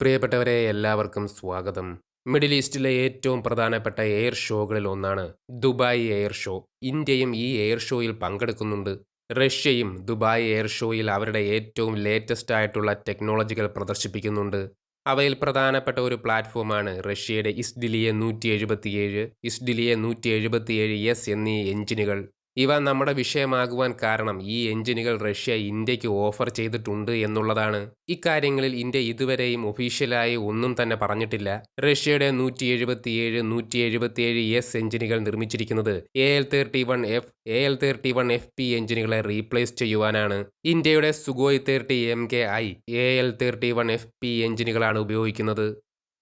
പ്രിയപ്പെട്ടവരെ എല്ലാവർക്കും സ്വാഗതം. മിഡിൽ ഈസ്റ്റിലെ ഏറ്റവും പ്രധാനപ്പെട്ട എയർ ഷോകളിൽ ഒന്നാണ് ദുബായ് എയർ ഷോ. ഇന്ത്യയും ഈ എയർ ഷോയിൽ പങ്കെടുക്കുന്നുണ്ട്. റഷ്യയും ദുബായ് എയർ ഷോയിൽ അവരുടെ ഏറ്റവും ലേറ്റസ്റ്റ് ആയിട്ടുള്ള ടെക്നോളജികൾ പ്രദർശിപ്പിക്കുന്നുണ്ട്. അവയിൽ പ്രധാനപ്പെട്ട ഒരു പ്ലാറ്റ്ഫോമാണ് റഷ്യയുടെ ഇസ്ഡിലിയെ നൂറ്റി എഴുപത്തിയേഴ് ഇസ്ഡിലിയെ നൂറ്റി എഴുപത്തിയേഴ് എസ് എന്നീ എഞ്ചിനുകൾ ഇവ നമ്മുടെ വിഷയമാകുവാൻ കാരണം ഈ എഞ്ചിനുകൾ റഷ്യ ഇന്ത്യയ്ക്ക് ഓഫർ ചെയ്തിട്ടുണ്ട് എന്നുള്ളതാണ്. ഇക്കാര്യങ്ങളിൽ ഇന്ത്യ ഇതുവരെയും ഒഫീഷ്യലായി ഒന്നും തന്നെ പറഞ്ഞിട്ടില്ല. റഷ്യയുടെ നൂറ്റി എഴുപത്തിയേഴ് നൂറ്റി എഴുപത്തിയേഴ് എസ് എഞ്ചിനുകൾ നിർമ്മിച്ചിരിക്കുന്നത് A L thirty one F A L thirty one F P എഞ്ചിനുകളെ replace ചെയ്യുവാനാണ്. ഇന്ത്യയുടെ Sukhoi thirty M K I A L thirty one F P എഞ്ചിനുകളാണ് ഉപയോഗിക്കുന്നത്.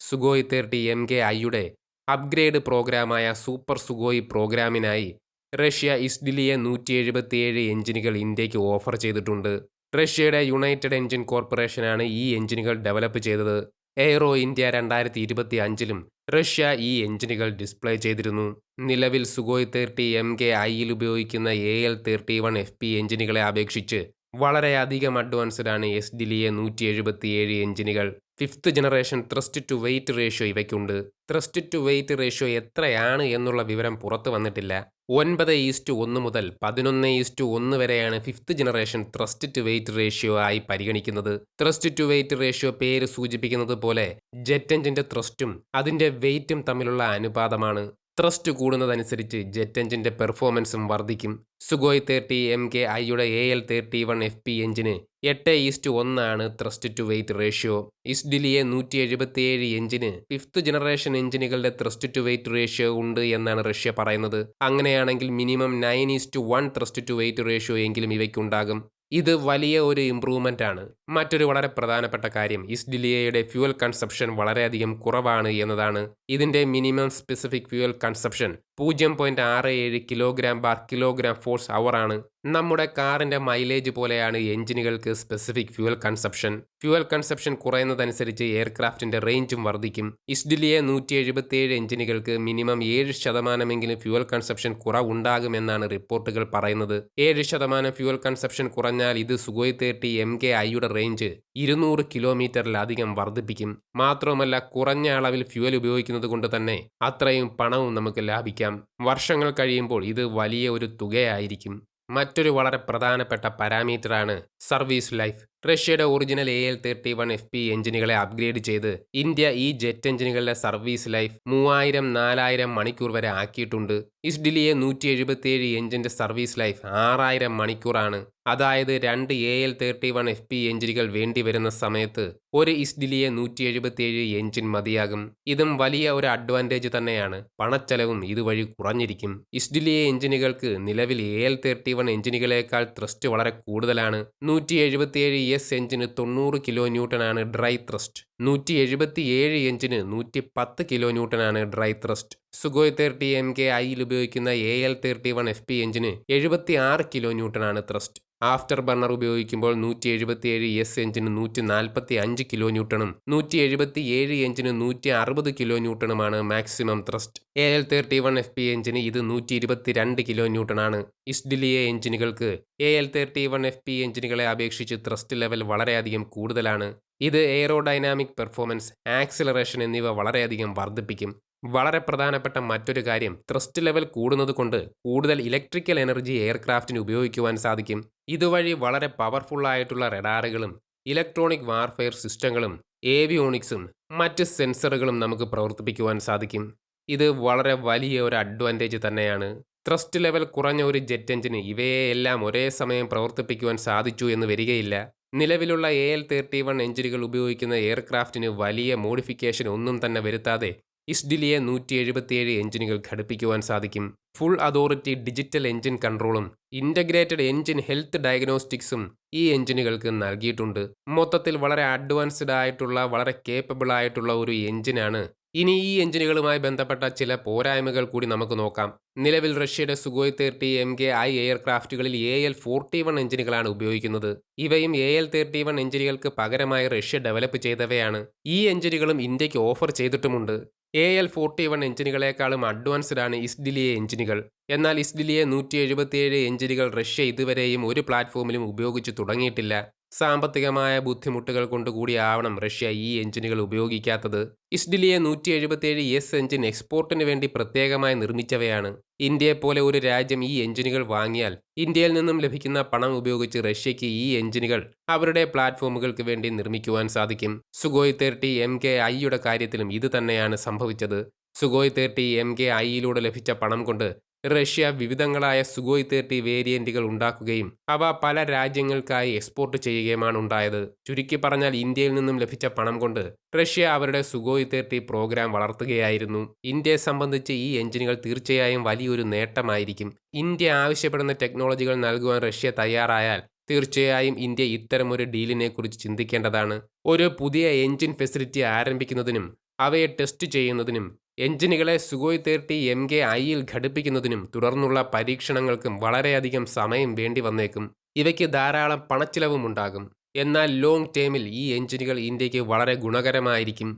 സുഗോയ് തേർട്ടി എം കെ ഐയുടെ അപ്ഗ്രേഡ് പ്രോഗ്രാമായ സൂപ്പർ സുഗോയ് പ്രോഗ്രാമിനായി Russia ഇസ്ഡിലിയെ നൂറ്റി എഴുപത്തിയേഴ് എഞ്ചിനുകൾ ഇന്ത്യയ്ക്ക് ഓഫർ ചെയ്തിട്ടുണ്ട്. റഷ്യയുടെ യുണൈറ്റഡ് എഞ്ചിൻ കോർപ്പറേഷനാണ് ഈ എഞ്ചിനുകൾ ഡെവലപ്പ് ചെയ്തത്. എയ്റോ ഇന്ത്യ രണ്ടായിരത്തി ഇരുപത്തി അഞ്ചിലും റഷ്യ ഈ എഞ്ചിനുകൾ ഡിസ്പ്ലേ ചെയ്തിരുന്നു. നിലവിൽ സുഗോയ് തേർട്ടി എം കെ ഐയിൽ ഉപയോഗിക്കുന്ന A L thirty one F P എഞ്ചിനുകളെ അപേക്ഷിച്ച് വളരെയധികം അഡ്വാൻസ്ഡ് ആണ് എസ് ഡിലിയെ നൂറ്റി എഴുപത്തിയേഴ് എഞ്ചിനുകൾ. Fifth generation thrust to weight ratio ഇവയ്ക്കുണ്ട്. Thrust to weight ratio എത്രയാണ് എന്നുള്ള വിവരം പുറത്തു വന്നിട്ടില്ല. ഒൻപത് ഈസ്റ്റ് ഒന്ന് മുതൽ പതിനൊന്ന് ഈസ്റ്റ് ഒന്ന് വരെയാണ് fifth generation thrust to weight ratio ആയി പരിഗണിക്കുന്നത്. ത്രസ്റ്റ് ടു വെയിറ്റ് റേഷ്യോ പേര് സൂചിപ്പിക്കുന്നത് പോലെ ജെറ്റ് എഞ്ചിന്റെ ത്രസ്റ്റും അതിന്റെ വെയിറ്റും തമ്മിലുള്ള അനുപാതമാണ്. ത്രസ്റ്റ് കൂടുന്നതനുസരിച്ച് ജെറ്റ് എഞ്ചിന്റെ പെർഫോമൻസും വർദ്ധിക്കും. സുഗോയ് തേർട്ടി എം കെ ഐയുടെ A L thirty one F P എഞ്ചിന് എട്ട് ഈസ്റ്റ് ഒന്നാണ് ത്രസ്റ്റ് ടു വെയ്റ്റ് റേഷ്യോ. ഇസ്ഡിലിയെ നൂറ്റി എഴുപത്തിയേഴ് എഞ്ചിന് ഫിഫ്ത്ത് ജനറേഷൻ എഞ്ചിനുകളുടെ ത്രസ്റ്റ് ടു വെയ്റ്റ് റേഷ്യോ ഉണ്ട് എന്നാണ് റഷ്യ പറയുന്നത്. അങ്ങനെയാണെങ്കിൽ minimum nine is to one thrust to weight ratio എങ്കിലും ഇവയ്ക്കുണ്ടാകും. ഇത് വലിയ ഒരു ഇമ്പ്രൂവ്മെന്റ് ആണ്. മറ്റൊരു വളരെ പ്രധാനപ്പെട്ട കാര്യം ഇസ്ഡിലിയയുടെ ഫ്യൂവൽ കൺസപ്ഷൻ വളരെയധികം കുറവാണ് എന്നതാണ്. ഇതിന്റെ മിനിമം സ്പെസിഫിക് ഫ്യൂവൽ കൺസപ്ഷൻ പൂജ്യം പോയിന്റ് ആറ് ഏഴ് kilogram bar kilogram force hour ആണ്. നമ്മുടെ കാറിന്റെ മൈലേജ് പോലെയാണ് എഞ്ചിനുകൾക്ക് specific fuel consumption fuel consumption കുറയുന്നതനുസരിച്ച് എയർക്രാഫ്റ്റിന്റെ റേഞ്ചും വർദ്ധിക്കും. ഇസ്ഡിലിയെ നൂറ്റി എഴുപത്തിയേഴ് എഞ്ചിനുകൾക്ക് മിനിമം ഏഴ് ശതമാനമെങ്കിലും ഫ്യൂവൽ കൺസപ്ഷൻ കുറവുണ്ടാകുമെന്നാണ് റിപ്പോർട്ടുകൾ പറയുന്നത്. ഏഴ് ശതമാനം ഫ്യൂവൽ കൺസപ്ഷൻ കുറഞ്ഞാൽ ഇത് സുഗോയ് തേർട്ടി എം കെ ഐയുടെ റേഞ്ച് ഇരുന്നൂറ് കിലോമീറ്ററിലധികം വർദ്ധിപ്പിക്കും. മാത്രമല്ല കുറഞ്ഞ അളവിൽ ഫ്യൂവൽ ഉപയോഗിക്കുന്നത് കൊണ്ട് തന്നെ അത്രയും പണവും നമുക്ക് ലാഭിക്കാം. വർഷങ്ങൾ കഴിയുമ്പോൾ ഇത് വലിയ ഒരു തുകയായിരിക്കും. മറ്റൊരു വളരെ പ്രധാനപ്പെട്ട പാരാമീറ്ററാണ് സർവീസ് ലൈഫ്. റഷ്യയുടെ original A L thirty one F P എഞ്ചിനുകളെ upgrade ചെയ്ത് ഇന്ത്യ ഈ ജെറ്റ് എഞ്ചിനുകളുടെ സർവീസ് ലൈഫ് മൂവായിരം നാലായിരം മണിക്കൂർ വരെ ആക്കിയിട്ടുണ്ട്. ഇസ്ഡിലിയെ നൂറ്റി എഴുപത്തിയേഴ് എഞ്ചിന്റെ സർവീസ് ലൈഫ് ആറായിരം മണിക്കൂറാണ്. അതായത് രണ്ട് A L thirty one F P എഞ്ചിനുകൾ വേണ്ടി വരുന്ന സമയത്ത് ഒരു ഇസ്ഡിലിയെ നൂറ്റി എഴുപത്തിയേഴ് എഞ്ചിൻ മതിയാകും. ഇതും വലിയ ഒരു അഡ്വാന്റേജ് തന്നെയാണ്. പണച്ചെലവും ഇതുവഴി കുറഞ്ഞിരിക്കും. ഇസ്ഡിലിയെ എഞ്ചിനുകൾക്ക് നിലവിൽ എ എൽ തേർട്ടി വൺ എഞ്ചിനുകളേക്കാൾ ത്രസ്റ്റ് വളരെ കൂടുതലാണ്. നൂറ്റി എഴുപത്തിയേഴ് എസ് എഞ്ചിന് തൊണ്ണൂറ് കിലോ ന്യൂട്ടനാണ് ഡ്രൈ ത്രസ്റ്റ്. നൂറ്റി എഴുപത്തി ഏഴ് എഞ്ചിന് നൂറ്റി പത്ത് kilo ന്യൂട്ടനാണ് dry thrust. Sukhoi thirty M K ഐയിൽ ഉപയോഗിക്കുന്ന A L thirty one F P എഞ്ചിന് എഴുപത്തി ആറ് കിലോ ന്യൂട്ടനാണ് ത്രസ്റ്റ്. ആഫ്റ്റർ ബർണർ ഉപയോഗിക്കുമ്പോൾ നൂറ്റി എഴുപത്തിയേഴ് എസ് എഞ്ചിന് നൂറ്റി നാൽപ്പത്തി അഞ്ച് കിലോ ന്യൂട്ടണും നൂറ്റി എഴുപത്തി ഏഴ് എഞ്ചിന് നൂറ്റി അറുപത് kilo ന്യൂട്ടണുമാണ് maximum thrust. A L thirty one F P എഞ്ചിന് ഇത് നൂറ്റി ഇരുപത്തി രണ്ട് കിലോ ന്യൂട്ടണാണ്. ഇസ്ഡിലിയ എഞ്ചിനുകൾക്ക് A L thirty one F P എഞ്ചിനുകളെ അപേക്ഷിച്ച് ത്രസ്റ്റ് ലെവൽ വളരെയധികം കൂടുതലാണ്. ഇത് എയറോഡൈനാമിക് പെർഫോമൻസ് ആക്സിലറേഷൻ എന്നിവ വളരെയധികം വർദ്ധിപ്പിക്കും. വളരെ പ്രധാനപ്പെട്ട മറ്റൊരു കാര്യം ത്രസ്റ്റ് ലെവൽ കൂടുന്നത് കൊണ്ട് കൂടുതൽ ഇലക്ട്രിക്കൽ എനർജി എയർക്രാഫ്റ്റിന് ഉപയോഗിക്കുവാൻ സാധിക്കും. ഇതുവഴി വളരെ പവർഫുൾ ആയിട്ടുള്ള റഡാറുകളും ഇലക്ട്രോണിക് വാർഫെയർ സിസ്റ്റങ്ങളും ഏവിയോണിക്സും മറ്റ് സെൻസറുകളും നമുക്ക് പ്രവർത്തിപ്പിക്കുവാൻ സാധിക്കും. ഇത് വളരെ വലിയ ഒരു അഡ്വാന്റേജ് തന്നെയാണ്. ത്രസ്റ്റ് ലെവൽ കുറഞ്ഞ ഒരു ജെറ്റ് എഞ്ചിന് ഇവയെ എല്ലാം ഒരേ സമയം പ്രവർത്തിപ്പിക്കുവാൻ സാധിച്ചു എന്ന് വരികയില്ല. നിലവിലുള്ള എ എൽ തേർട്ടി വൺ എഞ്ചിനുകൾ ഉപയോഗിക്കുന്ന എയർക്രാഫ്റ്റിന് വലിയ മോഡിഫിക്കേഷൻ ഒന്നും തന്നെ വരുത്താതെ ഇസ്ഡിലിയെ നൂറ്റി എഴുപത്തിയേഴ് എഞ്ചിനുകൾ ഘടിപ്പിക്കുവാൻ സാധിക്കും. ഫുൾ അതോറിറ്റി ഡിജിറ്റൽ എഞ്ചിൻ കൺട്രോളും ഇന്റഗ്രേറ്റഡ് എഞ്ചിൻ ഹെൽത്ത് ഡയഗ്നോസ്റ്റിക്സും ഈ എഞ്ചിനുകൾക്ക് നൽകിയിട്ടുണ്ട്. മൊത്തത്തിൽ വളരെ അഡ്വാൻസ്ഡ് ആയിട്ടുള്ള വളരെ കേപ്പബിൾ ആയിട്ടുള്ള ഒരു എഞ്ചിനാണ്. ഇനി ഈ എഞ്ചിനുകളുമായി ബന്ധപ്പെട്ട ചില പോരായ്മകൾ കൂടി നമുക്ക് നോക്കാം. നിലവിൽ റഷ്യയുടെ Sukhoi thirty M K I എയർക്രാഫ്റ്റുകളിൽ A L forty one എഞ്ചിനുകളാണ് ഉപയോഗിക്കുന്നത്. ഇവയും എ എൽ തേർട്ടി വൺ എഞ്ചിനുകൾക്ക് പകരമായി റഷ്യ ഡെവലപ്പ് ചെയ്തവയാണ്. ഈ എഞ്ചിനുകളും ഇന്ത്യയ്ക്ക് ഓഫർ ചെയ്തിട്ടുമുണ്ട്. എ എൽ ഫോർട്ടി വൺ എഞ്ചിനുകളെക്കാളും അഡ്വാൻസ്ഡ് ആണ് ഇസ്ഡിലിയെ എഞ്ചിനുകൾ. എന്നാൽ ഇസ്ഡിലിയെ നൂറ്റി എഴുപത്തിയേഴ് എഞ്ചിനുകൾ റഷ്യ ഇതുവരെയും ഒരു പ്ലാറ്റ്ഫോമിലും ഉപയോഗിച്ച് തുടങ്ങിയിട്ടില്ല. സാമ്പത്തികമായ ബുദ്ധിമുട്ടുകൾ കൊണ്ടുകൂടിയാവണം റഷ്യ ഈ എഞ്ചിനുകൾ ഉപയോഗിക്കാത്തത്. ഇസ്ഡിലിയെ നൂറ്റി എഴുപത്തിയേഴ് എസ് എഞ്ചിൻ എക്സ്പോർട്ടിന് വേണ്ടി പ്രത്യേകമായി നിർമ്മിച്ചവയാണ്. ഇന്ത്യയെ പോലെ ഒരു രാജ്യം ഈ എഞ്ചിനുകൾ വാങ്ങിയാൽ ഇന്ത്യയിൽ നിന്നും ലഭിക്കുന്ന പണം ഉപയോഗിച്ച് റഷ്യയ്ക്ക് ഈ എഞ്ചിനുകൾ അവരുടെ പ്ലാറ്റ്ഫോമുകൾക്ക് വേണ്ടി നിർമ്മിക്കുവാൻ സാധിക്കും. സുഗോയ് തേർട്ടി എം കെ ഐയുടെ കാര്യത്തിലും ഇത് തന്നെയാണ് സംഭവിച്ചത്. സുഗോയ് തേർട്ടി എം കെ ഐയിലൂടെ ലഭിച്ച പണം കൊണ്ട് റഷ്യ വിവിധങ്ങളായ സുഗോയ് തേർട്ടി വേരിയന്റുകൾ ഉണ്ടാക്കുകയും അവ പല രാജ്യങ്ങൾക്കായി എക്സ്പോർട്ട് ചെയ്യുകയുമാണ് ഉണ്ടായത്. ചുരുക്കി പറഞ്ഞാൽ ഇന്ത്യയിൽ നിന്നും ലഭിച്ച പണം കൊണ്ട് റഷ്യ അവരുടെ സുഗോയ് തേർട്ടി പ്രോഗ്രാം വളർത്തുകയായിരുന്നു. ഇന്ത്യയെ സംബന്ധിച്ച് ഈ എഞ്ചിനുകൾ തീർച്ചയായും വലിയൊരു നേട്ടമായിരിക്കും. ഇന്ത്യ ആവശ്യപ്പെടുന്ന ടെക്നോളജികൾ നൽകുവാൻ റഷ്യ തയ്യാറായാൽ തീർച്ചയായും ഇന്ത്യ ഇത്തരമൊരു ഡീലിനെ കുറിച്ച് ചിന്തിക്കേണ്ടതാണ്. ഒരു പുതിയ എഞ്ചിൻ ഫെസിലിറ്റി ആരംഭിക്കുന്നതിനും അവയെ ടെസ്റ്റ് ചെയ്യുന്നതിനും എഞ്ചിനുകളെ സുഗോയ് തേർട്ടി എം കെ ഐയിൽ ഘടിപ്പിക്കുന്നതിനും തുടർന്നുള്ള പരീക്ഷണങ്ങൾക്കും വളരെയധികം സമയം വേണ്ടി വന്നേക്കും. ഇവയ്ക്ക് ധാരാളം പണച്ചിലവും ഉണ്ടാകും. എന്നാൽ ലോങ് ടേമിൽ ഈ എഞ്ചിനുകൾ ഇന്ത്യയ്ക്ക് വളരെ ഗുണകരമായിരിക്കും.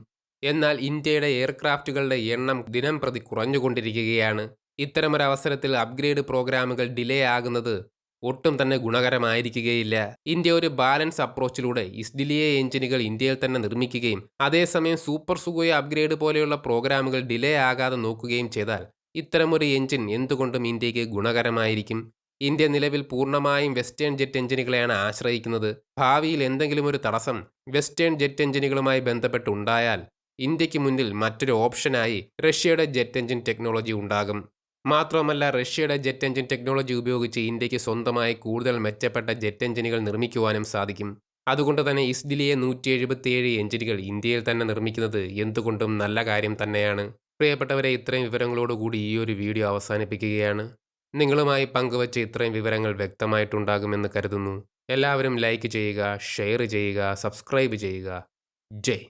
എന്നാൽ ഇന്ത്യയുടെ എയർക്രാഫ്റ്റുകളുടെ എണ്ണം ദിനം പ്രതി കുറഞ്ഞുകൊണ്ടിരിക്കുകയാണ്. ഇത്തരമൊരവസരത്തിൽ അപ്ഗ്രേഡ് പ്രോഗ്രാമുകൾ ഡിലേ ആകുന്നത് ഒട്ടും തന്നെ ഗുണകരമായിരിക്കുകയില്ല. ഇന്ത്യ ഒരു ബാലൻസ് അപ്രോച്ചിലൂടെ ഇസ്ഡിലിയ എഞ്ചിനുകൾ ഇന്ത്യയിൽ തന്നെ നിർമ്മിക്കുകയും അതേസമയം സൂപ്പർ സുഗോയ അപ്ഗ്രേഡ് പോലെയുള്ള പ്രോഗ്രാമുകൾ ഡിലേ ആകാതെ നോക്കുകയും ചെയ്താൽ ഇത്തരമൊരു എഞ്ചിൻ എന്തുകൊണ്ടും ഇന്ത്യയ്ക്ക് ഗുണകരമായിരിക്കും? ഇന്ത്യ നിലവിൽ പൂർണമായും വെസ്റ്റേൺ ജെറ്റ് എഞ്ചിനുകളെയാണ് ആശ്രയിക്കുന്നത്. ഭാവിയിൽ എന്തെങ്കിലും ഒരു തടസ്സം വെസ്റ്റേൺ ജെറ്റ് എഞ്ചിനുകളുമായി ബന്ധപ്പെട്ടുണ്ടായാൽ ഇന്ത്യയ്ക്ക് മുന്നിൽ മറ്റൊരു ഓപ്ഷനായി റഷ്യയുടെ ജെറ്റ് എഞ്ചിൻ ടെക്നോളജി ഉണ്ടാകും. മാത്രമല്ല റഷ്യയുടെ ജെറ്റ് എഞ്ചിൻ ടെക്നോളജി ഉപയോഗിച്ച് ഇന്ത്യയ്ക്ക് സ്വന്തമായി കൂടുതൽ മെച്ചപ്പെട്ട ജെറ്റ് എഞ്ചിനുകൾ നിർമ്മിക്കുവാനും സാധിക്കും. അതുകൊണ്ട് തന്നെ ഇസ്ഡിലിയെ നൂറ്റി എഴുപത്തിയേഴ് എഞ്ചിനുകൾ ഇന്ത്യയിൽ തന്നെ നിർമ്മിക്കുന്നത് എന്തുകൊണ്ടും നല്ല കാര്യം തന്നെയാണ്. പ്രിയപ്പെട്ടവരെ ഇത്രയും വിവരങ്ങളോടുകൂടി ഈ ഒരു വീഡിയോ അവസാനിപ്പിക്കുകയാണ്. നിങ്ങളുമായി പങ്കുവച്ച ഇത്രയും വിവരങ്ങൾ വ്യക്തമായിട്ടുണ്ടാകുമെന്ന് കരുതുന്നു. എല്ലാവരും ലൈക്ക് ചെയ്യുക ഷെയർ ചെയ്യുക സബ്സ്ക്രൈബ് ചെയ്യുക. ജയ്.